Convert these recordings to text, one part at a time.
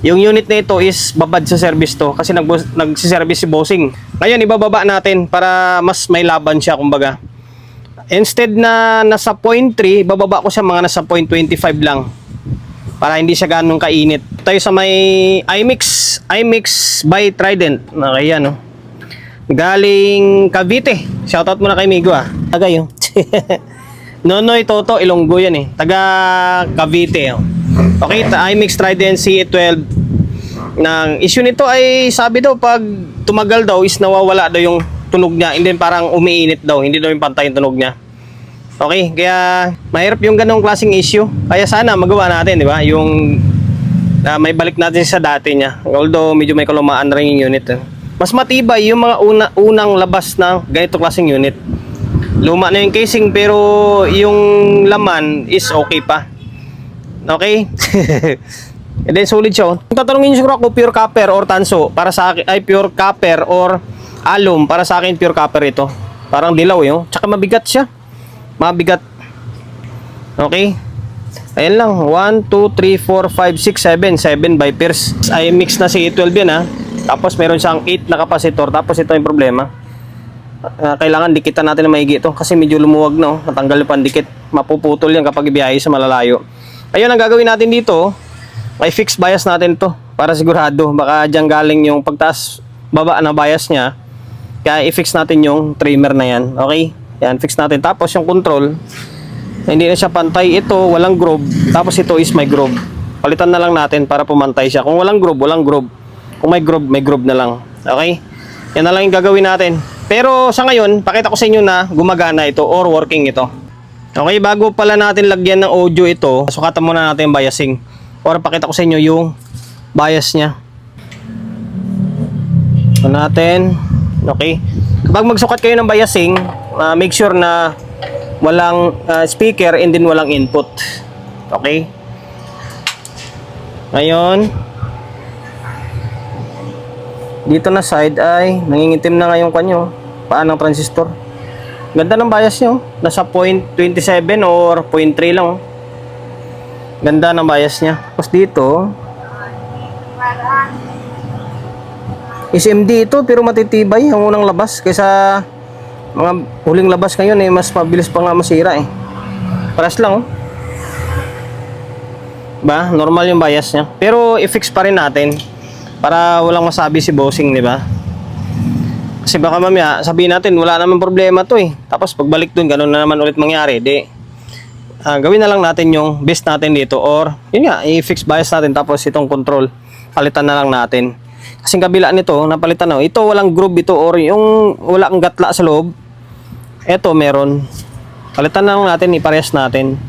Yung unit na ito is babad sa service to kasi nag nagsiservice si bossing. Ngayon ibababa natin para mas may laban siya kumbaga. Instead na nasa 0.3, bababa ko siya mga nasa 0.25 lang. Para hindi siya ganong kainit. Tayo sa may iMix, iMix by Trident. Okay yan, no? Galing Cavite. Shoutout muna kay Migo, ah. Tagay, oh. Nonoy Toto, Ilonggo yan, eh. Taga Cavite, oh. Okay, iMix Trident C12. Nang issue nito ay sabi daw pag tumagal daw is nawawala daw yung tunog niya and then parang umiinit daw, hindi daw yung pantay yung tunog niya. Okay, kaya mahirap yung ganong klaseng issue. Kaya sana magawa natin, di ba? Yung na may balik natin sa dati niya. Although medyo may kalumaan na rin yung unit. eh. Mas matibay yung mga una, unang labas ng ganito klaseng unit. Luma na yung casing pero yung laman is okay pa. Okay? And then solid siya. oh. Kung tatanungin niyo siguro ako pure copper or tanso para sa akin ay pure copper or alum para sa akin pure copper ito. Parang dilaw yun. Tsaka mabigat siya. Mabigat. Okay? Ayan lang. 1, 2, 3, 4, 5, 6, 7. 7 by pairs. Ay mix na si 12 yan ha. Tapos meron siyang 8 na kapasitor. Tapos ito yung problema. Ah, kailangan dikitan natin na maigi ito kasi medyo lumuwag na oh. Natanggal yung pandikit. Mapuputol yan kapag ibiyahe sa malalayo. Ayun ang gagawin natin dito. May fixed bias natin to para sigurado. Baka dyan galing yung pagtaas baba na bias niya. Kaya i-fix natin yung trimmer na yan. Okay? Yan, fix natin. Tapos yung control, hindi na siya pantay. Ito, walang groove. Tapos ito is may groove. Palitan na lang natin para pumantay siya. Kung walang groove, walang groove. Kung may groove, may groove na lang. Okay? Yan na lang yung gagawin natin. Pero sa ngayon, pakita ko sa inyo na gumagana ito or working ito. Okay, bago pala natin lagyan ng audio ito, sukatan muna natin yung biasing. Or pakita ko sa inyo yung bias niya. Ito natin. Okay. Kapag magsukat kayo ng biasing, ah, make sure na walang ah, speaker and then walang input. Okay? Ngayon, dito na side ay nangingitim na nga yung kanyo. Paano ng transistor? Ganda ng bias nyo. Nasa 0.27 or 0.3 lang. Ganda ng bias niya. Tapos dito, SMD ito pero matitibay ang unang labas kaysa mga huling labas ngayon eh mas mabilis pa nga masira eh. Paras lang oh. Ba? Normal yung bias niya. Pero i-fix pa rin natin para walang masabi si bossing, di ba? Kasi baka mamaya sabihin natin wala naman problema to eh. Tapos pagbalik dun ganun na naman ulit mangyari. Di ah, gawin na lang natin yung best natin dito or yun nga i-fix bias natin tapos itong control palitan na lang natin. Kasi kabila nito napalitan na. Ito walang groove ito or yung wala kang gatla sa loob. Ito meron. Palitan na lang natin, iparehas natin.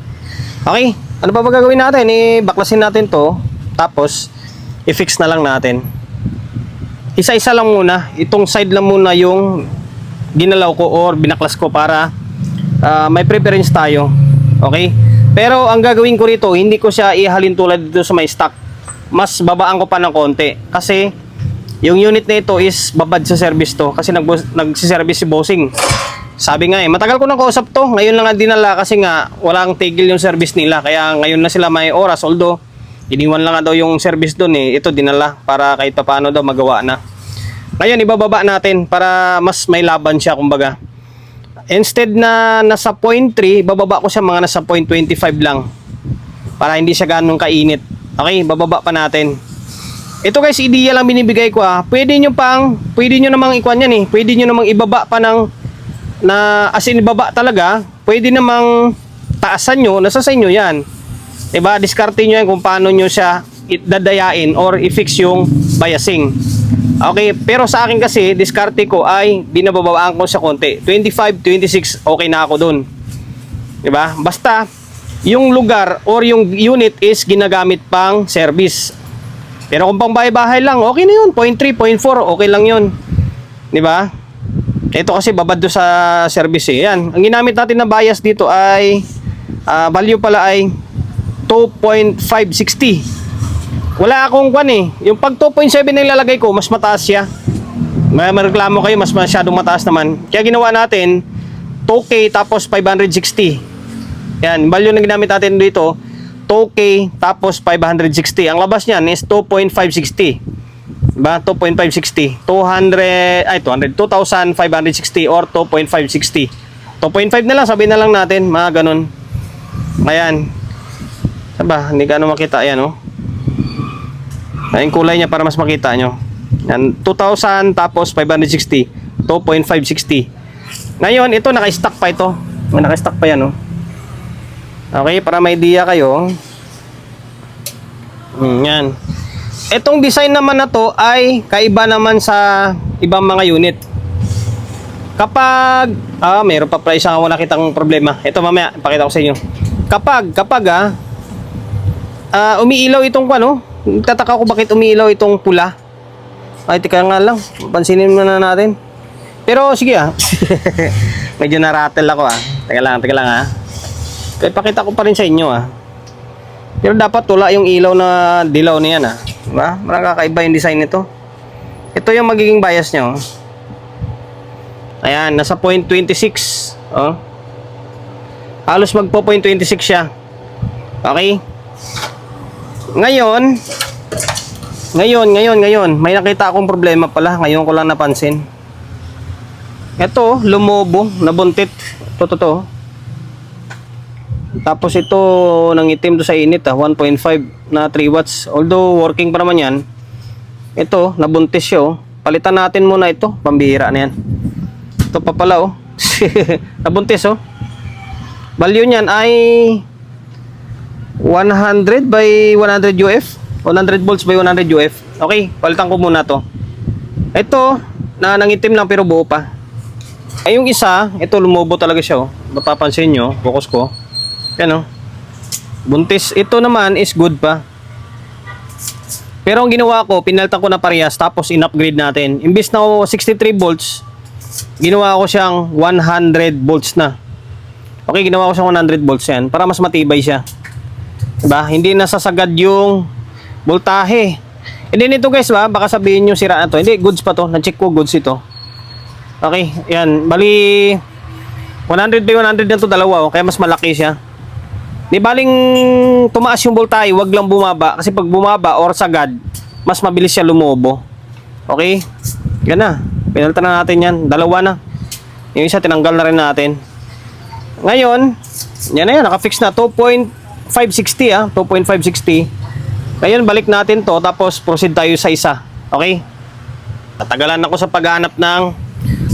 Okay, ano pa ba gagawin natin? I-baklasin natin to tapos i-fix na lang natin. Isa-isa lang muna. Itong side lang muna yung ginalaw ko or binaklas ko para ah, may preference tayo. Okay? Pero ang gagawin ko rito, hindi ko siya ihalin tulad dito sa may stock. Mas babaan ko pa ng konti. Kasi yung unit na ito is babad sa service to. Kasi nag nagsiservice si bossing. Sabi nga eh, matagal ko nang kausap to. Ngayon lang nga dinala kasi nga walang tigil yung service nila. Kaya ngayon na sila may oras. Although, iniwan lang daw yung service doon eh. Ito dinala para kahit pa paano daw magawa na. Ngayon, ibababa natin para mas may laban siya kumbaga. Instead na nasa 0.3, bababa ko siya mga nasa 0.25 lang. Para hindi siya ganong kainit. Okay, bababa pa natin. Ito guys, idea lang binibigay ko ah. Pwede nyo pang, pwede nyo namang ikuan yan eh. Pwede nyo namang ibaba pa ng, na as in ibaba talaga. Pwede namang taasan nyo, nasa sa inyo yan. Diba? Diskarte nyo yan kung paano nyo siya dadayain or i-fix yung biasing. Okay, pero sa akin kasi, diskarte ko ay binababaan ko sa konti. 25, 26, okay na ako dun. Diba? Basta, yung lugar or yung unit is ginagamit pang service. Pero kung pang bahay-bahay lang, okay na yun. 0.3, 0.4, okay lang yun. Di ba? Ito kasi babad do sa service eh. Yan. Ang ginamit natin na bias dito ay ah, value pala ay 2.560. Wala akong kwan eh. Yung pag 2.7 na ilalagay ko, mas mataas siya. May mareklamo kayo, mas masyadong mataas naman. Kaya ginawa natin 2K tapos 560. Yan, value na ginamit natin dito, 2K, tapos 560. Ang labas niyan is 2.560. Diba? 2.560. 200, ay 200, 2,560 or 2.560. 2.5 na lang, sabihin na lang natin, mga ganun. Ayan. Diba? Hindi ka ano makita. Ayan, oh. Ayan kulay niya para mas makita nyo. Yan, 2,000 tapos 560. 2.560. Ngayon, ito naka-stock pa ito. May Naka-stock pa yan, oh. Okay, para may idea kayo. Hmm, yan. Etong design naman na to ay kaiba naman sa ibang mga unit. Kapag, ah, mayroon pa pala isang wala kitang problema. Ito mamaya, pakita ko sa inyo. Kapag, kapag ah, ah, umiilaw itong ano, tataka ko bakit umiilaw itong pula. Ay, tika nga lang, pansinin muna natin. Pero sige ah, medyo narattle ako ah. Teka lang, teka lang ah. Kaya pakita ko pa rin sa inyo ah. Pero dapat wala yung ilaw na dilaw niyan ah. Diba? Marang kakaiba yung design nito. Ito yung magiging bias nyo. Ayan, nasa point 26. Oh. Halos magpo point 26 siya. Okay? Ngayon, ngayon, ngayon, ngayon, may nakita akong problema pala. Ngayon ko lang napansin. Ito, lumobo, nabuntit. Ito, ito, ito. Tapos ito, nangitim to sa init ah, 1.5 na 3 watts. Although working pa naman yan. Ito, nabuntis siya oh. Palitan natin muna ito, pambihira na yan. Ito pa pala oh. nabuntis oh. Value niyan ay 100 by 100 UF. 100 volts by 100 UF. Okay, palitan ko muna to. Ito, na nangitim lang pero buo pa. Ay yung isa, ito lumobo talaga siya oh. Mapapansin nyo, focus ko. Yan oh. Buntis. Ito naman is good pa. Pero ang ginawa ko, pinaltan ko na parehas tapos in-upgrade natin. Imbis na 63 volts, ginawa ko siyang 100 volts na. Okay, ginawa ko siyang 100 volts yan para mas matibay siya. Diba? Hindi nasasagad yung voltahe. Hindi nito guys ba, baka sabihin nyo sira na to. Hindi, goods pa to. Na-check ko, goods ito. Okay, yan. Bali, 100 by 100 na to dalawa, oh, kaya mas malaki siya. Di baling tumaas yung voltahe, wag lang bumaba. Kasi pag bumaba or sagad, mas mabilis siya lumobo. Okay? Yan na. Pinalitan na natin yan. Dalawa na. Yung isa, tinanggal na rin natin. Ngayon, yan na yan. Nakafix na. 2.560 ah. 2.560. Ngayon, balik natin to. Tapos, proceed tayo sa isa. Okay? Tatagalan ako sa paghanap ng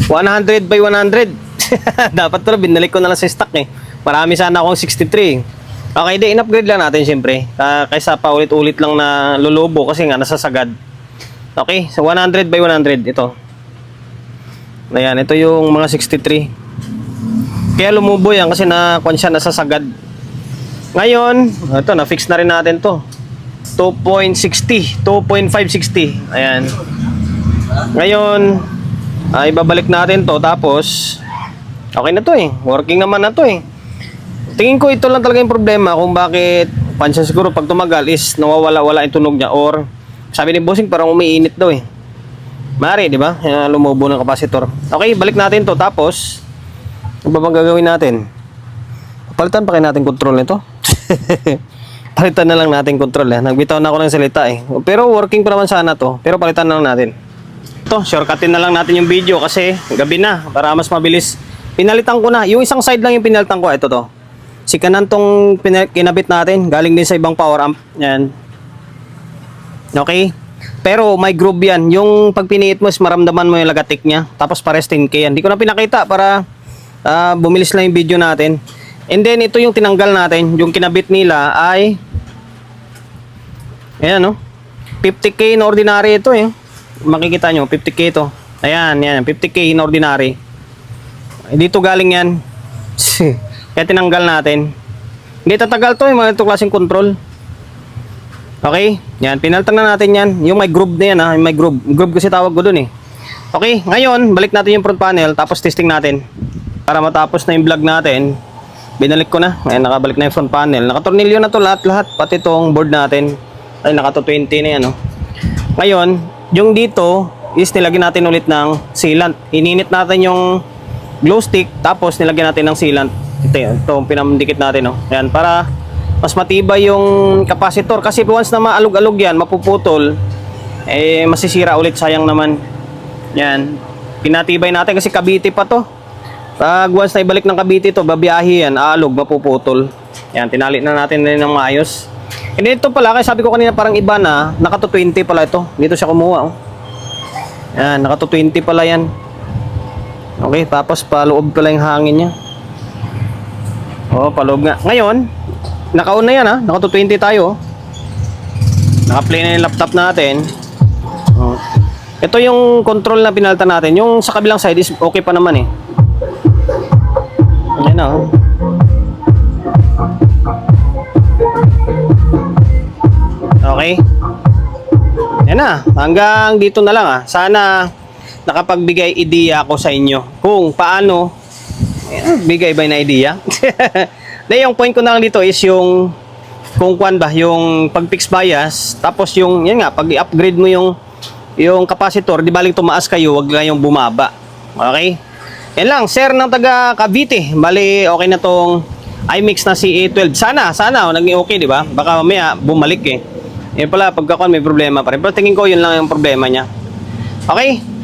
100 by 100. Dapat to, binalik ko na lang sa stock eh. Marami sana akong 63. Okay, di in-upgrade lang natin siyempre. Uh, kaysa pa ulit-ulit lang na lulubo kasi nga nasasagad. Okay, so 100 by 100 ito. Ayan, ito yung mga 63. Kaya lumubo yan kasi na kwan siya nasasagad. Ngayon, ito na-fix na rin natin to. 2.60, 2.560. Ayan. Ngayon, ay babalik natin to tapos okay na to eh. Working naman na to eh. Tingin ko ito lang talaga yung problema kung bakit pansya siguro pag tumagal is nawawala-wala yung tunog niya or sabi ni Bossing parang umiinit daw eh. Mari, di ba? Lumubo ng kapasitor. Okay, balik natin to tapos ano ba bang gagawin natin? Palitan pa kayo natin control nito. palitan na lang natin control eh. Nagbitaw na ako ng salita eh. Pero working pa naman sana to. Pero palitan na lang natin. Ito, shortcutin na lang natin yung video kasi gabi na para mas mabilis. Pinalitan ko na. Yung isang side lang yung pinalitan ko. Ito to. Si kanan tong kinabit natin. Galing din sa ibang power amp. Yan. Okay? Pero may groove yan. Yung pag piniit mo is maramdaman mo yung lagatik niya. Tapos pares 10k yan. Hindi ko na pinakita para ah, bumilis lang yung video natin. And then ito yung tinanggal natin. Yung kinabit nila ay Ayan no. 50k in ordinary ito eh. Makikita nyo, 50k ito. Ayan, yan. 50k in ordinary. Dito galing yan. Kaya tinanggal natin. Hindi tatagal to yung mga ito klaseng control. Okay? Yan, pinaltan na natin yan. Yung may groove na yan ha. Yung may groove. Groove kasi tawag ko dun eh. Okay, ngayon, balik natin yung front panel. Tapos testing natin. Para matapos na yung vlog natin. Binalik ko na. Ayan, nakabalik na yung front panel. Nakatornilyo na to lahat-lahat. Pati itong board natin. Ay, naka 20 na yan. Oh. Ngayon, yung dito is nilagyan natin ulit ng sealant. Ininit natin yung glow stick. Tapos nilagyan natin ng sealant. Ito, ito pinamdikit natin. Oh. Ayan, para mas matibay yung capacitor kasi once na maalog-alog yan, mapuputol, eh masisira ulit sayang naman. Yan. Pinatibay natin kasi Cavite pa to. Pag once na ibalik ng Cavite to, babiyahe yan, aalog, mapuputol. Yan, tinali na natin rin ng maayos. And ito pala, kaya sabi ko kanina parang iba na, naka 220 pala ito. Dito siya kumuha, oh. Yan, naka 220 pala yan. Okay, tapos paloob pala yung hangin niya. Oh, paloob nga. Ngayon, naka-on na yan ha. Naka 220 tayo. oh. Naka-play na yung laptop natin. Oh. Ito yung control na pinalta natin. Yung sa kabilang side is okay pa naman eh. Oh. Okay. Yan na. Hanggang dito na lang ah. Sana nakapagbigay idea ako sa inyo kung paano bigay ba na idea? na yung point ko na lang dito is yung kung kwan ba yung pag fixed bias tapos yung yan nga pag i-upgrade mo yung yung capacitor di baling tumaas kayo wag lang yung bumaba okay yan lang sir ng taga Cavite. Bali okay na tong iMix na CA12 sana sana oh, naging okay di ba? Baka mamaya bumalik eh. Yun pala pagka kwan may problema pa rin. Pero tingin ko yun lang yung problema niya. Okay